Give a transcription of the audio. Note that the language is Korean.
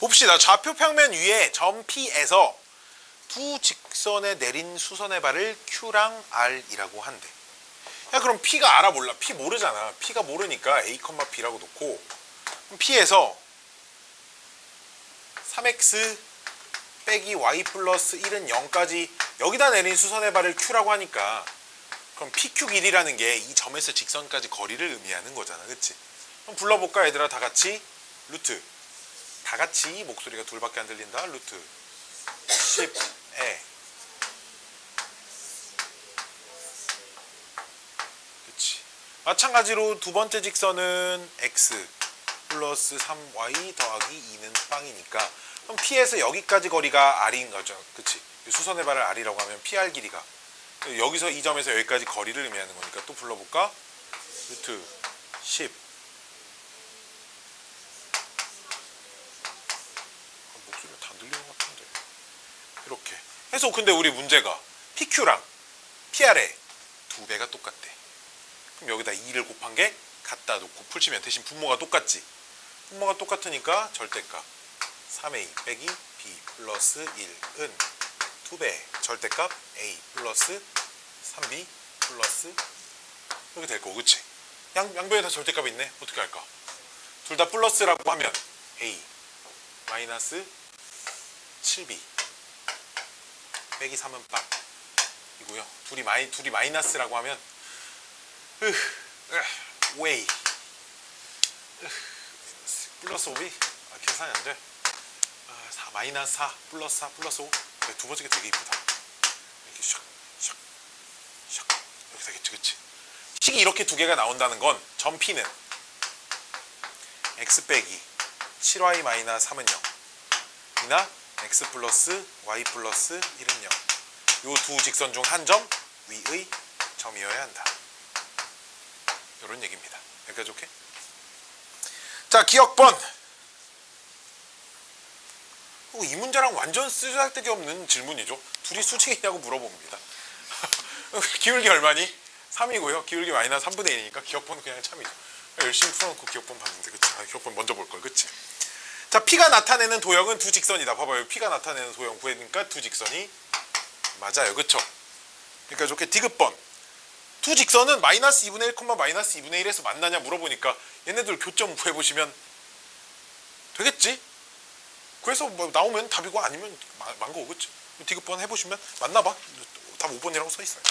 봅시다. 좌표 평면 위에 점 P에서 두 직선에 내린 수선의 발을 Q랑 R이라고 한대. 야 그럼 P가 알아 몰라? P 모르잖아. P가 모르니까 A, P라고 놓고 P에서 3x 빼기 y 플러스 1은 0까지 여기다 내린 수선의 발을 Q라고 하니까 그럼 PQ 길이라는 게 이 점에서 직선까지 거리를 의미하는 거잖아. 그치? 그럼 불러볼까 얘들아 다 같이 루트 다 같이 목소리가 둘밖에 안 들린다. 루트 10에 그치 마찬가지로 두 번째 직선은 x 플러스 3y 더하기 2는 빵이니까 그럼 P에서 여기까지 거리가 R인 거죠. 그치 수선의 발을 R이라고 하면 PR 길이가 여기서 이 점에서 여기까지 거리를 의미하는 거니까 또 불러볼까? 루트 10 아, 목소리가 다 들리는 것 같은데 이렇게. 해서 근데 우리 문제가 PQ랑 PR의 두 배가 똑같대. 그럼 여기다 2를 곱한 게 갖다 놓고 풀치면 대신 분모가 똑같지? 분모가 똑같으니까 절대값 3A 빼기 B 플러스 1은 2배. 절대값 A 플러스 3B 플러스 이렇게 될 거고 그치? 양, 양변에 다 절대값이 있네. 어떻게 할까? 둘 다 플러스라고 하면 A 마이너스 7B 빼기 3은 빵 이고요 둘이 마이 둘이 마이너스라고 하면 으, 으, 웨이 으, 플러스 5B 아, 계산이 안 돼. 아, 4 마이너스 4 플러스 4 플러스 5. 그래, 두 번째가 되게 이쁘다. 이렇게 샥, 샥, 샥 이렇게 되겠지, 그치? 식이 이렇게 두 개가 나온다는 건 점 P는 x 빼기 7y 마이너스 3은 0 이나 x 플러스 y 플러스 1은 0. 요두 직선 중 한 점 위의 점이어야 한다. 이런 얘기입니다. 여기까지 오케이? 자, 기억번. 어, 이 문제랑 완전 쓰잘데기 없는 질문이죠. 둘이 수직이냐고 물어봅니다. 기울기 얼마니? 3이고요. 기울기 마이너스 3분의 1이니까 기억번 그냥 참이죠. 열심히 풀어놓고 기억번 봤는데 그치? 아, 기억번 먼저 볼 걸. 그치? 자, P가 나타내는 도형은 두 직선이다. 봐봐요. P가 나타내는 도형 구해니까 두 직선이 맞아요. 그쵸? 그러니까 좋게 디귿번. 두 직선은 마이너스 2분의 1, 마이너스 2분의 1에서 만나냐 물어보니까 얘네들 교점 구해보시면 되겠지? 그래서 뭐 나오면 답이고 아니면 마- 망고 그치? 디귿번 해보시면 맞나봐 답 5번이라고 써있어요